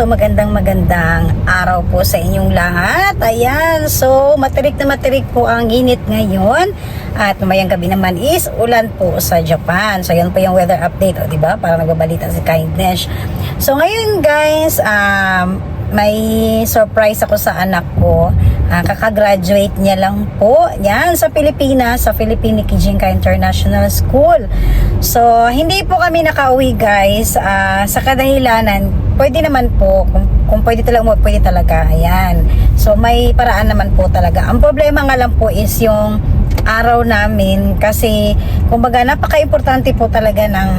So magandang magandang araw po sa inyong lahat. Ayan! So matirik na matirik po ang init ngayon. At mamayang gabi naman is ulan po sa Japan. So yan po yung weather update, o, di ba? Para nagbabalita si Kindness. So ngayon guys, um, may surprise ako sa anak ko. Ah, kakagraduate niya lang po. Yan, sa Pilipinas, sa Philippine Kijinka International School. So, hindi po kami nakauwi guys. Ah, sa kadahilanan, pwede naman po. Kung, kung pwede talaga pwede talaga. Ayan. So, may paraan naman po talaga. Ang problema nga lang po is yung araw namin kasi kumbaga napaka-importante po talaga ng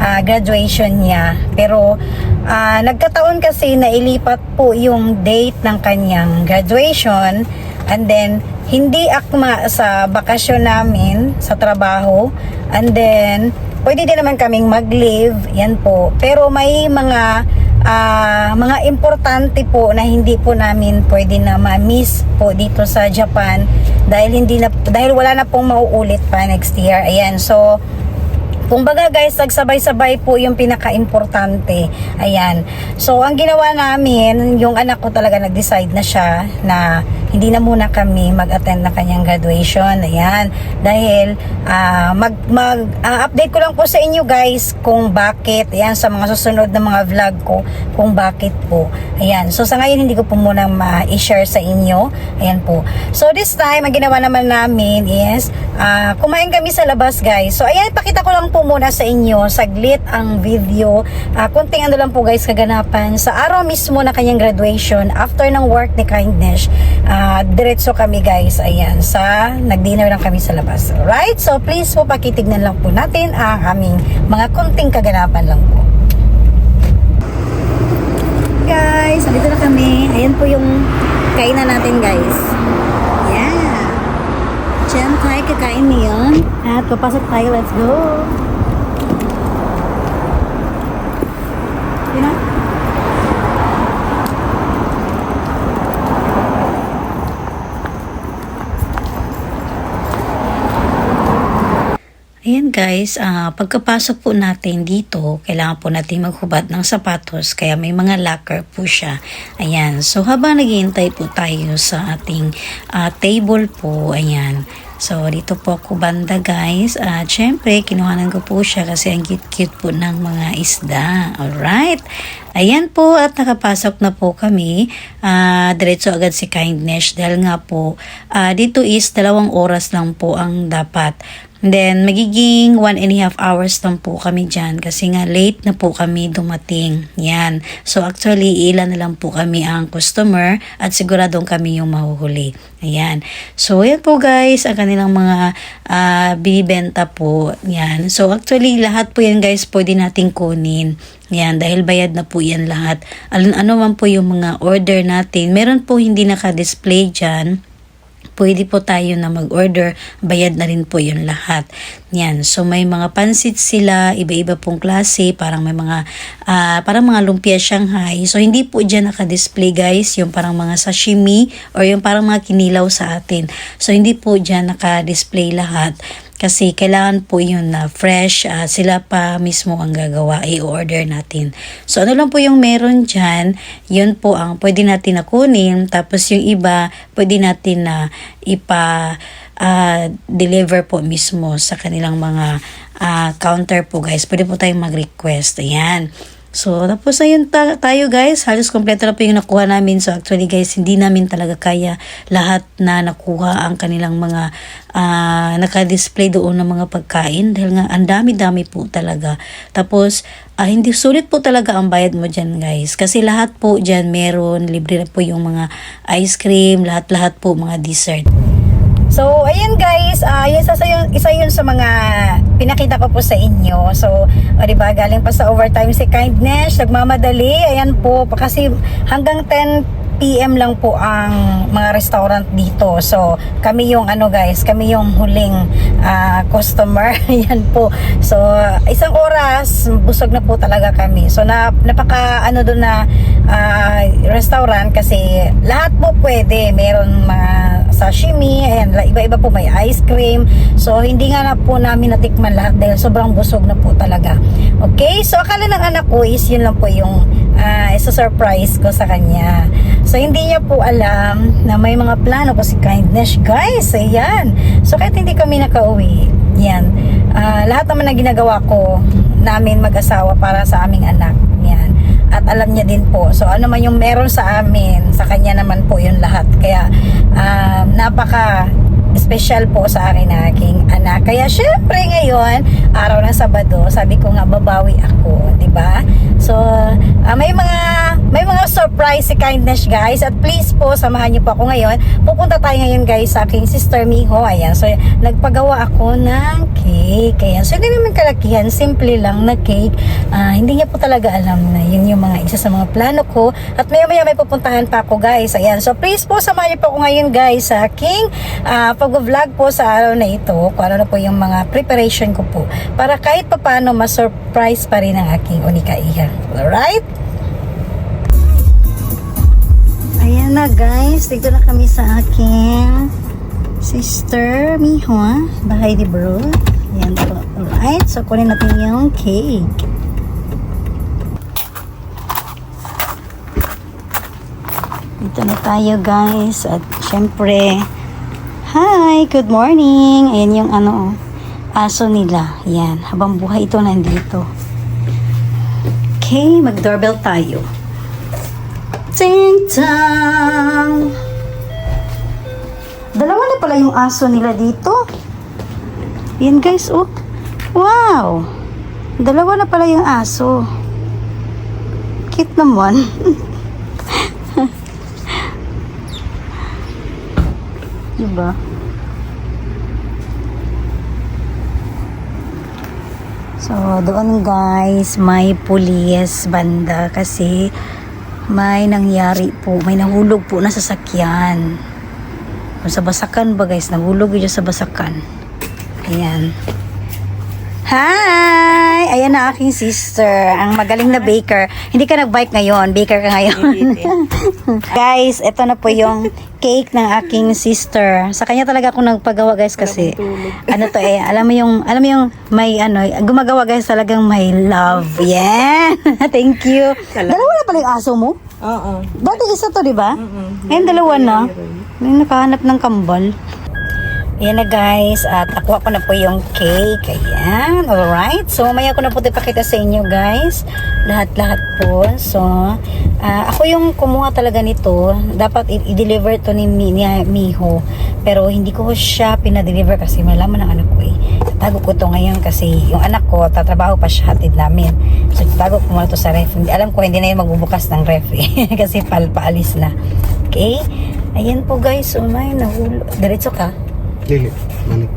ah, graduation niya. Pero ah, nagkataon kasi na ilipat po yung date ng kanyang graduation and then hindi akma sa bakasyon namin sa trabaho and then pwede din naman kaming mag-leave yan po pero may mga ah, mga importante po na hindi po namin pwede na ma-miss po dito sa Japan dahil hindi na dahil wala na pong mauulit pa next year ayan so Kumbaga guys, nagsabay-sabay po yung pinaka-importante. Ayan. So, ang ginawa namin, yung anak ko talaga nag-decide na siya na hindi na muna kami mag-attend na kanyang graduation. Ayan. Dahil, ah, mag, mag, ah, update ko lang po sa inyo guys kung bakit. Ayan, sa mga susunod na mga vlog ko, kung bakit po. Ayan. So, sa ngayon, hindi ko po muna ma-share sa inyo. Ayan po. So, this time, ang ginawa naman namin is, ah, kumain kami sa labas guys. So, ayan, pakita ko lang po muna sa inyo, saglit ang video. Ah, kunting ano lang po guys, kaganapan. Sa araw mismo na kanyang graduation, after ng work ni Kindness, diretso kami guys, ayan, sa, nag-dinner lang kami sa labas. Alright? So, please po, pakitignan lang po natin ang aming mga kunting kaganapan lang po. Guys, andito na kami. Ayan po yung kainan natin guys. Yeah. Diyan tayo kakain ngayon. At papasok tayo. Let's go. Yun na. Ayan guys, ah, pagkapasok po natin dito, kailangan po natin maghubad ng sapatos kaya may mga locker po siya. Ayan, so habang naghihintay po tayo sa ating ah, table po, ayan. So dito po ako banda guys. At syempre, kinuhanan ko po siya kasi ang cute-cute po ng mga isda. Alright. Ayan po at nakapasok na po kami. Ah, diretso agad si Kindness dahil nga po ah, dito is dalawang oras lang po ang dapat. Then, magiging one and a half hours lang po kami dyan kasi nga late na po kami dumating. Yan. So, actually, ilan na lang po kami ang customer at siguradong kami yung mahuhuli. Ayan. So, yan po guys, ang kanilang mga ah, binibenta po. Yan. So, actually, lahat po yan guys pwede nating kunin. Yan, dahil bayad na po yan lahat. Ano, ano man po yung mga order natin. Meron po hindi naka-display dyan pwede po tayo na mag-order, bayad na rin po yun lahat. Yan. So may mga pansit sila, iba-iba pong klase, parang may mga ah, parang mga lumpia Shanghai. So hindi po diyan naka-display guys, yung parang mga sashimi or yung parang mga kinilaw sa atin. So hindi po diyan naka-display lahat kasi kailangan po yun na fresh ah, sila pa mismo ang gagawa i-order natin. So ano lang po yung meron dyan yun po ang pwede natin na kunin. Tapos yung iba pwede natin na ipa ah, deliver po mismo sa kanilang mga ah, counter po guys. Pwede po tayong mag-request. Ayan So, tapos ayun ta- tayo guys, halos kompleto na po yung nakuha namin. So, actually guys, hindi namin talaga kaya lahat na nakuha ang kanilang mga ah, naka-display doon ng mga pagkain. Dahil nga, ang dami-dami po talaga. Tapos, ah, hindi sulit po talaga ang bayad mo dyan guys. Kasi lahat po dyan meron, libre na po yung mga ice cream, lahat-lahat po mga dessert. So, ayan guys, uh, yun, isa, yun, isa yun sa mga pinakita ko po sa inyo. So, o diba, galing pa sa overtime si Kindness, nagmamadali, ayan po, kasi hanggang 10 PM lang po ang mga restaurant dito. So, kami yung ano guys, kami yung huling ah, customer. Yan po. So, isang oras, busog na po talaga kami. So, na, napaka ano doon na ah, restaurant kasi lahat po pwede. Meron mga sashimi, ayan, iba-iba po may ice cream. So, hindi nga na po namin natikman lahat dahil sobrang busog na po talaga. Okay? So, akala ng anak ko is yun lang po yung ah, isa surprise ko sa kanya. So, hindi niya po alam na may mga plano po si Kindness. Guys, ayan. So, kahit hindi kami nakauwi, yan. Ah, lahat naman na ginagawa ko namin mag-asawa para sa aming anak. Yan. At alam niya din po. So, ano man yung meron sa amin, sa kanya naman po yun lahat. Kaya, ah, napaka special po sa akin na aking anak. Kaya syempre ngayon, araw ng Sabado, sabi ko nga babawi ako, 'di ba? So, ah, may mga may mga surprise si Kindness guys at please po samahan niyo po ako ngayon. Pupunta tayo ngayon guys sa aking sister Miho. Ayan. So, nagpagawa ako ng cake. Ayan. So, hindi naman kalakihan, simple lang na cake. Ah, hindi niya po talaga alam na yun yung mga isa sa mga plano ko. At maya maya may pupuntahan pa ako guys. Ayan. So, please po samahan niyo po ako ngayon guys sa aking ah, pag-vlog po sa araw na ito. Kung ano na po yung mga preparation ko po. Para kahit papano ma-surprise pa rin ang aking unika iha. Alright? Ayan na guys, dito na kami sa aking sister Miho, ah. bahay ni bro. Ayan po. Alright, so kunin natin yung cake. Dito na tayo guys. At syempre, hi, good morning. Ayan yung ano, aso nila. Ayan, habang buhay ito nandito. Okay, mag-doorbell tayo. Ting tang! Dalawa na pala yung aso nila dito. Yan guys, oh. Wow! Dalawa na pala yung aso. Cute naman. diba? So, doon guys, may pulis banda kasi may nangyari po, may nahulog po na sasakyan. Sa basakan ba guys, nahulog yun sa basakan. Ayan. Hi! Ayan na aking sister, ang magaling na baker. Hindi ka nag-bike ngayon, baker ka ngayon. guys, ito na po yung cake ng aking sister. Sa kanya talaga ako nagpagawa guys kasi ano to eh, alam mo yung alam mo yung may ano, gumagawa guys talagang may love. Yeah. Thank you. Dalawa na pala yung aso mo? Oo. Dati isa to, di ba? Ngayon dalawa na. Nakahanap ng kambal. Ayan na guys, at nakuha ko na po yung cake. Ayan, alright. So, maya ko na po ipakita sa inyo guys. Lahat-lahat po. So, ah, ako yung kumuha talaga nito. Dapat i-deliver to ni, ni Miho. Pero hindi ko siya pinadeliver kasi malaman ng anak ko eh. Tago ko to ngayon kasi yung anak ko, tatrabaho pa siya hatid namin. So, tago ko muna to sa ref. Hindi, alam ko, hindi na yun magbubukas ng ref eh. kasi pal, paalis na. Okay? Ayan po guys, so may nahulog. Diretso ka. Dili. Manik.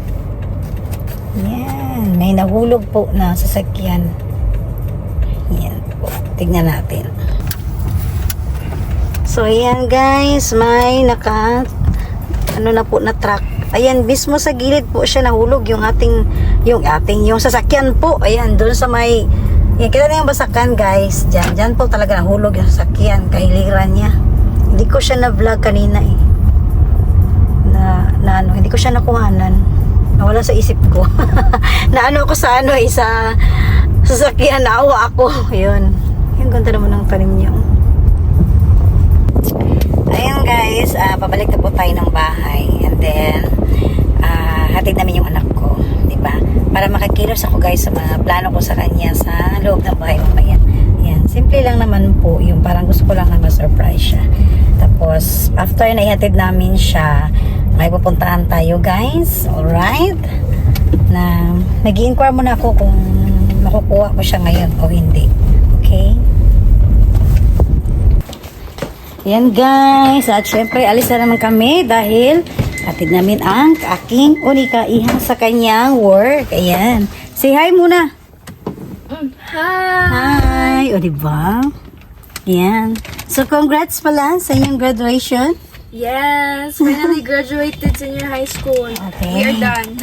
Yan, may nahulog po na sasakyan. Yan po. Tignan natin. So, ayan guys, may naka, ano na po na truck. Ayan, mismo sa gilid po siya nahulog yung ating, yung ating, yung sasakyan po. Ayan, doon sa may, yan, kita na yung basakan guys. Diyan, diyan po talaga nahulog yung sasakyan, kahiliran niya. Hindi ko siya na-vlog kanina eh na, ano, hindi ko siya nakuhanan. Nawala sa isip ko. na ano ako sa ano, isa sasakyan, naawa ako. Yun. Yung ganda naman ng tanim niya. Ayun guys, ah, pabalik na po tayo ng bahay. And then, ah, hatid namin yung anak ko. ba Para makakilos ako guys sa mga plano ko sa kanya sa loob ng bahay mamaya. Yan. Simple lang naman po. Yung parang gusto ko lang na ma-surprise siya. Tapos, after na ihatid namin siya, may pupuntahan tayo guys. Alright? Na, nag inquire muna ako kung makukuha ko siya ngayon o hindi. Okay? Yan guys. At syempre, alis na naman kami dahil hatid namin ang aking unika ihang sa kanyang work. Ayan. Say hi muna. Hi! Hi! O, diba? Yan. So, congrats pala sa inyong graduation. Yes! Finally graduated senior high school. Okay. We are done.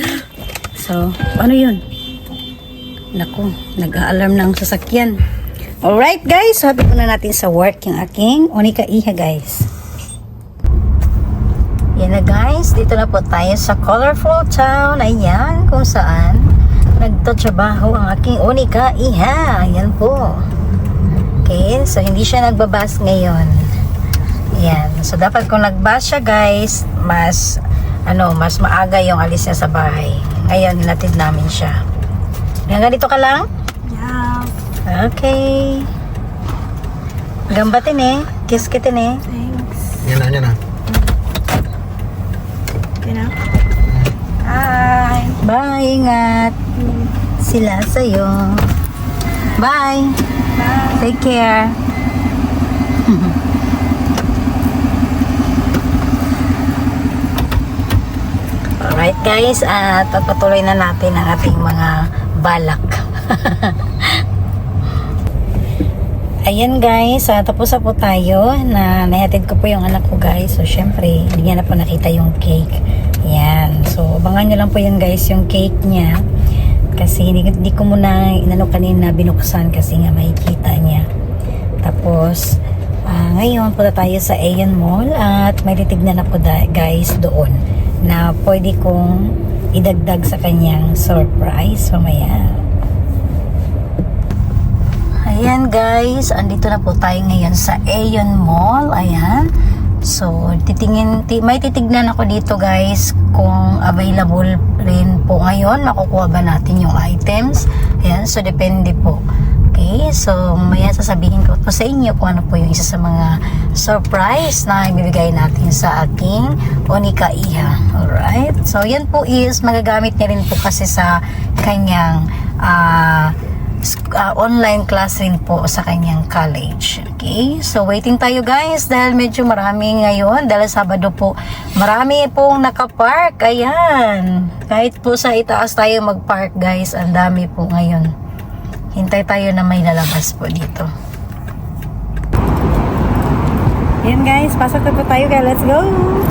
So, ano yun? Naku, nag-a-alarm ng sasakyan. Alright guys, sabi muna natin sa work yung aking unika iha guys. Yan na guys, dito na po tayo sa colorful town. Ayan, kung saan nagtatrabaho ang aking unika iha. Ayan po. Okay, so hindi siya nagbabas ngayon. Ayan, so dapat kung nagbas siya guys, mas ano, mas maaga yung alis niya sa bahay. Ngayon, hinatid namin siya. Hanggang dito ka lang? Yeah, Okay. Gambatin eh. Kiss kitin eh. thanks. Yan na, yan na. You know? Hi. Bye, ingat. Sila sa'yo. Bye. Bye. Take care. Alright guys, at patuloy na natin ang ating mga balak. Ayan guys, ah, tapos na po tayo na nahatid ko po yung anak ko guys. So syempre, hindi niya na po nakita yung cake. Ayan. So abangan nyo lang po yun guys, yung cake niya. Kasi hindi, hindi ko muna inano kanina binuksan kasi nga makikita niya. Tapos, ah, ngayon punta tayo sa Aeon Mall at may titignan da- guys doon na pwede kong idagdag sa kanyang surprise mamaya. Ayan guys, andito na po tayo ngayon sa Aeon Mall. Ayan. So, titingin, ti, may titignan ako dito guys kung available rin po ngayon. Makukuha ba natin yung items? Ayan, so depende po. Okay, so mamaya sasabihin ko po sa inyo kung ano po yung isa sa mga surprise na ibibigay natin sa aking Onika Iha. Alright, so yan po is magagamit niya rin po kasi sa kanyang ah ah, online class rin po sa kanyang college. Okay? So, waiting tayo guys dahil medyo marami ngayon. Dahil Sabado po, marami pong nakapark. Ayan. Kahit po sa itaas tayo magpark guys, ang dami po ngayon. Hintay tayo na may lalabas po dito. Ayan guys, pasok na po tayo guys. Let's go!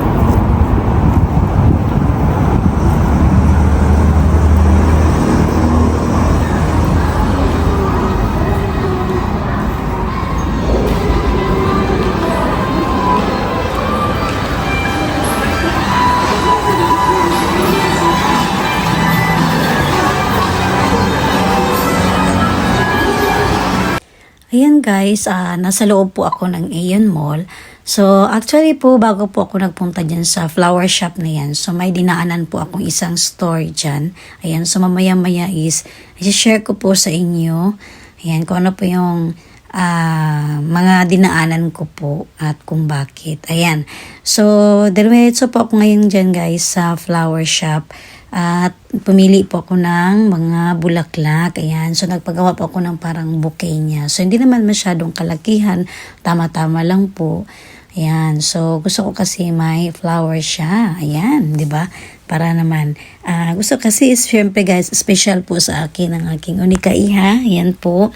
Guys, ah, nasa loob po ako ng Aeon Mall. So actually po, bago po ako nagpunta dyan sa flower shop na yan, so may dinaanan po akong isang store dyan. Ayan, so mamaya maya is, i-share ko po sa inyo, ayan, kung ano po yung ah, mga dinaanan ko po at kung bakit. Ayan, so diretso po ako ngayon dyan guys sa flower shop. At pumili po ako ng mga bulaklak. Ayan. So, nagpagawa po ako ng parang bouquet niya. So, hindi naman masyadong kalakihan. Tama-tama lang po. Ayan. So, gusto ko kasi may flower siya. Ayan. ba Para naman. ah gusto kasi is, syempre guys, special po sa akin ang aking unika iha. Ayan po.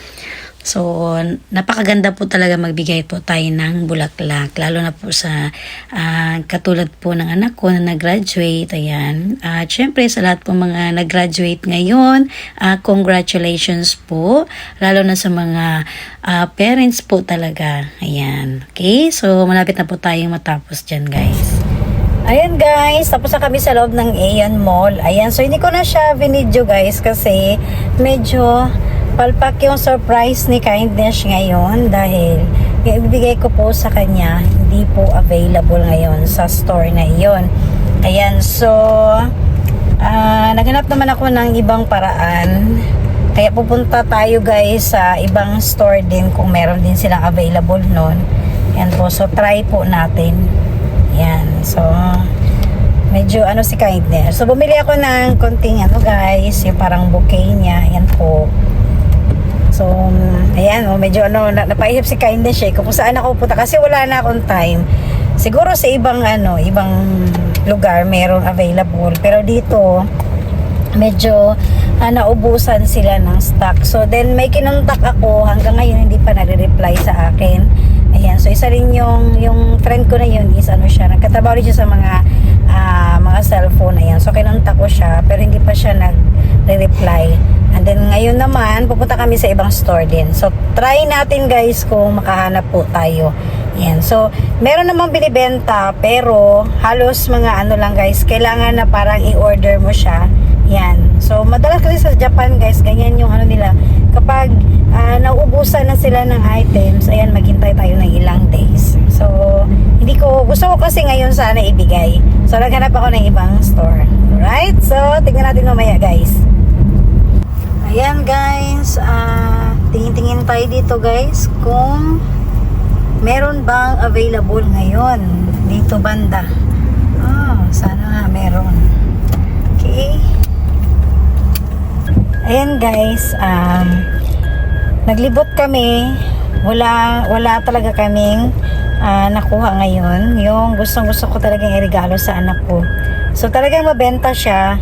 So, napakaganda po talaga magbigay po tayo ng bulaklak. Lalo na po sa ah, katulad po ng anak ko na nag-graduate. Ayan. At syempre sa lahat po mga nag-graduate ngayon, ah, congratulations po. Lalo na sa mga ah, parents po talaga. Ayan. Okay? So, malapit na po tayong matapos dyan guys. Ayan guys, tapos na kami sa loob ng Aeon Mall. Ayan, so hindi ko na siya vinidyo guys kasi medyo palpak yung surprise ni Kindness ngayon dahil yung ibigay ko po sa kanya hindi po available ngayon sa store na iyon. Ayan, so ah naghanap naman ako ng ibang paraan. Kaya pupunta tayo guys sa ibang store din kung meron din silang available noon. Yan po, so try po natin. Yan. So, medyo ano si kindness. So, bumili ako ng konting ano guys, yung parang bouquet niya. Yan po. So, um, ayan, oh, medyo ano, na, napaisip si kindness eh, kung saan ako pupunta. Kasi wala na akong time. Siguro sa ibang ano, ibang lugar meron available. Pero dito, medyo ah, naubusan sila ng stock. So then may kinontak ako hanggang ngayon hindi pa nagre-reply sa akin. Ayan, so isa rin yung, yung friend ko na yun is ano siya, nagkatrabaho rin siya sa mga ah, mga cellphone na yan. So, kinontak ko siya, pero hindi pa siya nag-reply. And then, ngayon naman, pupunta kami sa ibang store din. So, try natin guys kung makahanap po tayo. Yan. So, meron namang binibenta, pero halos mga ano lang guys, kailangan na parang i-order mo siya. Yan. So, madalas kasi sa Japan guys, ganyan yung ano nila. Kapag ah, nauubusan na sila ng items, ayan, maghintay tayo ng ilang days. So, hindi ko, gusto ko kasi ngayon sana ibigay. So, naghanap ako ng ibang store. Right? So, tingnan natin mamaya guys. Ayan guys, ah, tingin-tingin tayo dito guys kung meron bang available ngayon dito banda. Ah, sana nga meron. Okay. Ayan guys, um, naglibot kami. Wala, wala talaga kaming ah, nakuha ngayon. Yung gustong gusto ko talagang iregalo sa anak ko. So talagang mabenta siya.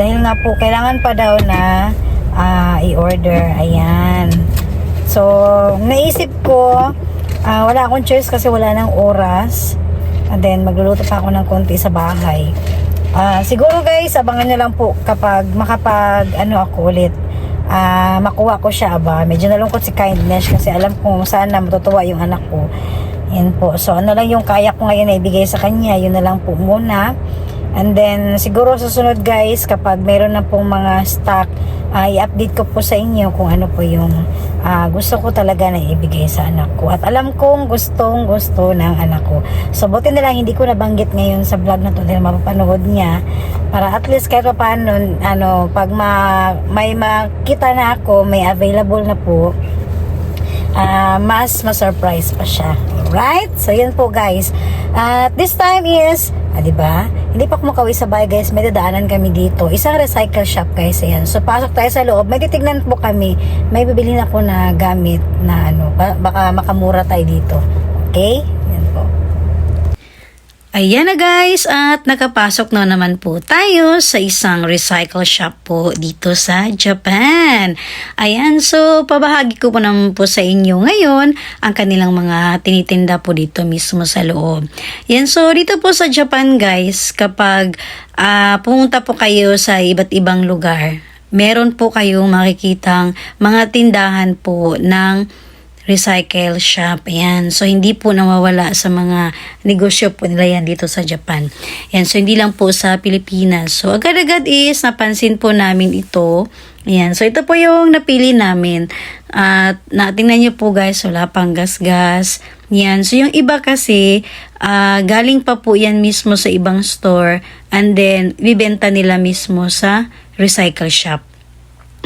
Dahil nga po, kailangan pa daw na ah, i-order. Ayan. So, naisip ko, ah, wala akong choice kasi wala nang oras. And then, magluluto pa ako ng konti sa bahay. Ah, siguro guys, abangan nyo lang po kapag makapag, ano ako ulit, ah, makuha ko siya ba. Medyo nalungkot si Kindness kasi alam ko sana matutuwa yung anak ko. Yan po. So, ano lang yung kaya ko ngayon na ibigay sa kanya, yun na lang po muna. And then, siguro susunod guys, kapag meron na pong mga stock, ah, i-update ko po sa inyo kung ano po yung ah, gusto ko talaga na ibigay sa anak ko. At alam kong gustong gusto ng anak ko. So, buti na lang hindi ko nabanggit ngayon sa vlog na to dahil mapapanood niya. Para at least kahit pa paano, ano, pag ma, may makita na ako, may available na po, ah, mas ma-surprise pa siya. Alright? So, yun po guys. At this time is, ah, di ba? Hindi pa kumakawi sa bahay guys. May dadaanan kami dito. Isang recycle shop guys. Ayan. So, pasok tayo sa loob. May titignan po kami. May bibili na ako na gamit na ano. ba- Baka makamura tayo dito. Okay? Ayan na guys, at nakapasok na naman po tayo sa isang recycle shop po dito sa Japan. Ayan, so pabahagi ko po naman po sa inyo ngayon ang kanilang mga tinitinda po dito mismo sa loob. Yan, so dito po sa Japan guys, kapag ah, pumunta po kayo sa iba't ibang lugar, meron po kayong makikitang mga tindahan po ng recycle shop. Ayan. So, hindi po nawawala sa mga negosyo po nila yan dito sa Japan. Ayan. So, hindi lang po sa Pilipinas. So, agad-agad is napansin po namin ito. Ayan. So, ito po yung napili namin. At natingnan nyo po guys, wala pang gas-gas. Yan. So, yung iba kasi, ah, galing pa po yan mismo sa ibang store. And then, bibenta nila mismo sa recycle shop.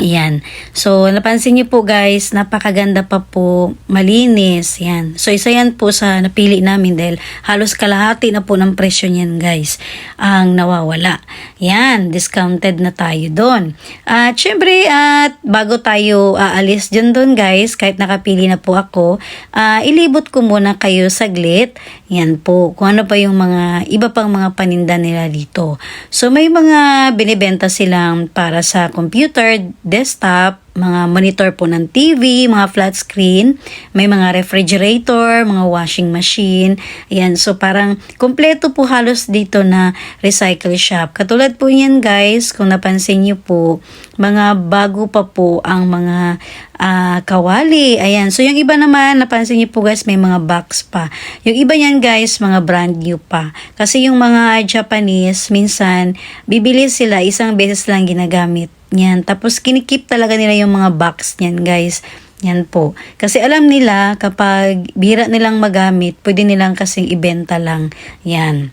Yan. So, napansin niyo po guys, napakaganda pa po, malinis. Yan. So, isa yan po sa napili namin dahil halos kalahati na po ng presyo niyan guys ang nawawala. Yan, discounted na tayo doon. At syempre, at bago tayo aalis dyan doon guys, kahit nakapili na po ako, ah, ilibot ko muna kayo saglit. Yan po, kung ano pa yung mga iba pang mga paninda nila dito. So, may mga binibenta silang para sa computer, desktop, mga monitor po ng TV, mga flat screen, may mga refrigerator, mga washing machine. Ayan, so parang kompleto po halos dito na recycle shop. Katulad po yan guys, kung napansin niyo po, mga bago pa po ang mga ah, kawali. Ayan, so yung iba naman, napansin niyo po guys, may mga box pa. Yung iba yan guys, mga brand new pa. Kasi yung mga Japanese, minsan, bibili sila, isang beses lang ginagamit. Yan. Tapos kinikip talaga nila yung mga box niyan, guys. Yan po. Kasi alam nila kapag bira nilang magamit, pwede nilang kasing ibenta lang. Yan.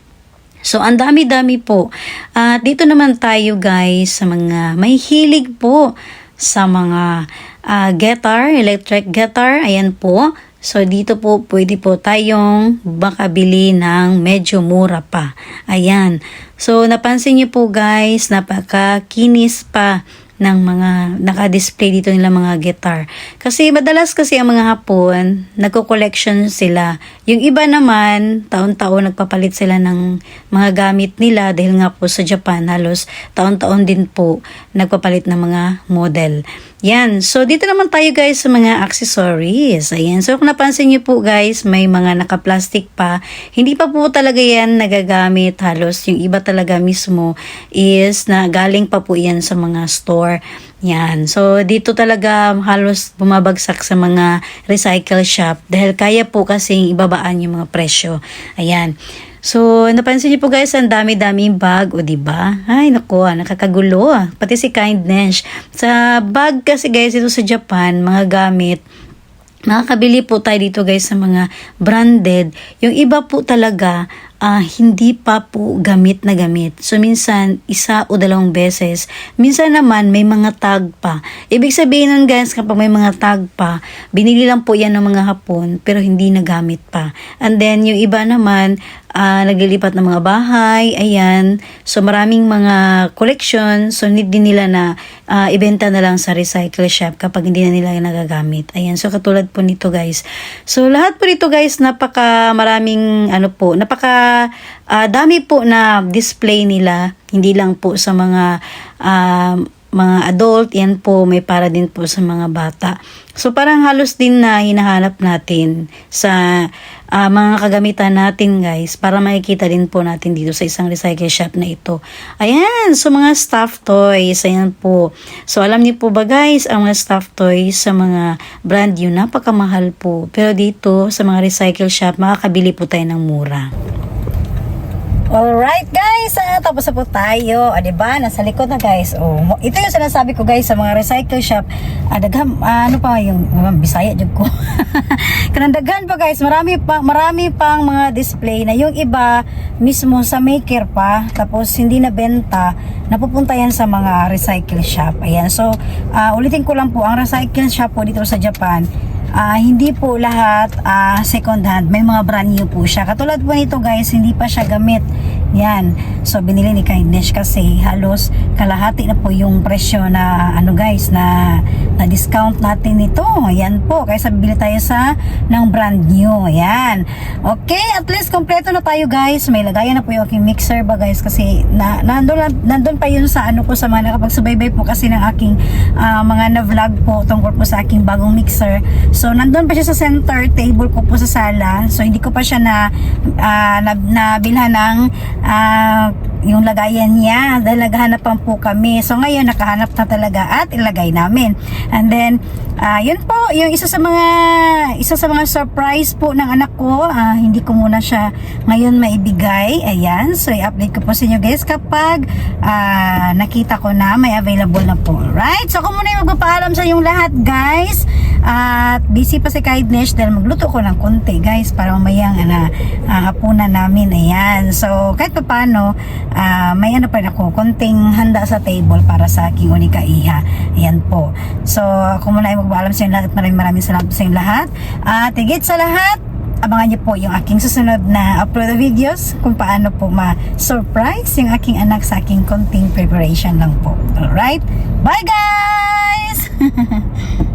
So, ang dami-dami po. At dito naman tayo guys sa mga may hilig po sa mga ah, guitar, electric guitar. Ayan po. So, dito po pwede po tayong makabili ng medyo mura pa. Ayan. So, napansin niyo po guys, napakakinis pa ng mga naka-display dito nila mga guitar. Kasi madalas kasi ang mga Hapon, nagko-collection sila. Yung iba naman, taon-taon nagpapalit sila ng mga gamit nila dahil nga po sa Japan halos taon-taon din po nagpapalit ng mga model. Yan. So, dito naman tayo guys sa mga accessories. Ayan. So, kung napansin niyo po guys, may mga naka-plastic pa. Hindi pa po talaga yan nagagamit. Halos yung iba talaga mismo is na galing pa po yan sa mga store. Yan. So, dito talaga halos bumabagsak sa mga recycle shop dahil kaya po kasing ibabaan yung mga presyo. Ayan. So, napansin niyo po guys, ang dami-daming bag, o ba? Ay, naku, ah, nakakagulo. ah. Pati si Kindness. Sa bag kasi guys, ito sa Japan, mga gamit, Makakabili po tayo dito guys sa mga branded. Yung iba po talaga, ah, hindi pa po gamit na gamit. So minsan, isa o dalawang beses. Minsan naman, may mga tag pa. Ibig sabihin nun guys, kapag may mga tag pa, binili lang po yan ng mga hapon, pero hindi nagamit pa. And then, yung iba naman, ah, naglilipat ng mga bahay, ayan. So maraming mga collection, so need din nila na ah, ibenta na lang sa recycle shop kapag hindi na nila nagagamit. Ayan, so katulad po nito guys. So lahat po nito guys, napaka maraming ano po, napaka ah, dami po na display nila, hindi lang po sa mga ah, mga adult, yan po, may para din po sa mga bata. So parang halos din na hinahanap natin sa ah, mga kagamitan natin guys para makikita din po natin dito sa isang recycle shop na ito. Ayan, so mga stuffed toys, ayan po. So alam niyo po ba guys, ang mga stuffed toys sa mga brand new, napakamahal po. Pero dito sa mga recycle shop, makakabili po tayo ng mura. Alright guys, ah, tapos na po tayo. Ah, 'di ba? Nasa likod na guys. Oh, ito yung sinasabi ko guys sa mga recycle shop. Ah, dagham, ah, ano pa yung mga Bisaya jud ko. Kanang daghan pa guys, marami pa marami pang mga display na yung iba mismo sa maker pa tapos hindi na benta napupunta yan sa mga recycle shop. Ayan. So, ah, ulitin ko lang po, ang recycle shop po dito sa Japan Ah, hindi po lahat ah, second hand. May mga brand new po siya. Katulad po nito guys, hindi pa siya gamit. Yan. So, binili ni Kindness kasi halos kalahati na po yung presyo na ano guys, na na discount natin nito. Yan po. Kaya bibili tayo sa ng brand new. Yan. Okay, at least kompleto na tayo guys. May lagayan na po yung aking mixer ba guys kasi na, nandun, nandun pa yun sa ano ko sa mga nakapagsubaybay po kasi ng aking ah, mga na-vlog po tungkol po sa aking bagong mixer. So, nandun pa siya sa center table ko po sa sala. So, hindi ko pa siya na, ah, na nabilhan ng ah, yung lagayan niya dahil naghahanapan po kami. So, ngayon, nakahanap na talaga at ilagay namin. And then, ah, yun po, yung isa sa mga isa sa mga surprise po ng anak ko, ah, hindi ko muna siya ngayon maibigay. Ayan, so i-update ko po sa inyo guys kapag ah, nakita ko na may available na po. Right? So, ako muna yung magpapaalam sa yung lahat guys. At busy pa si Kindness dahil magluto ko ng konti guys para mamayang ana uh, hapunan namin. Ayan. So, kahit pa paano, ah, may ano pa rin ako, konting handa sa table para sa aking unika iha. Ayan po. So, ako muna ay magpaalam sa inyo lahat. Maraming maraming salamat sa inyo lahat. At higit sa lahat, abangan niyo po yung aking susunod na upload na videos kung paano po ma-surprise yung aking anak sa aking konting preparation lang po. Alright? Bye guys!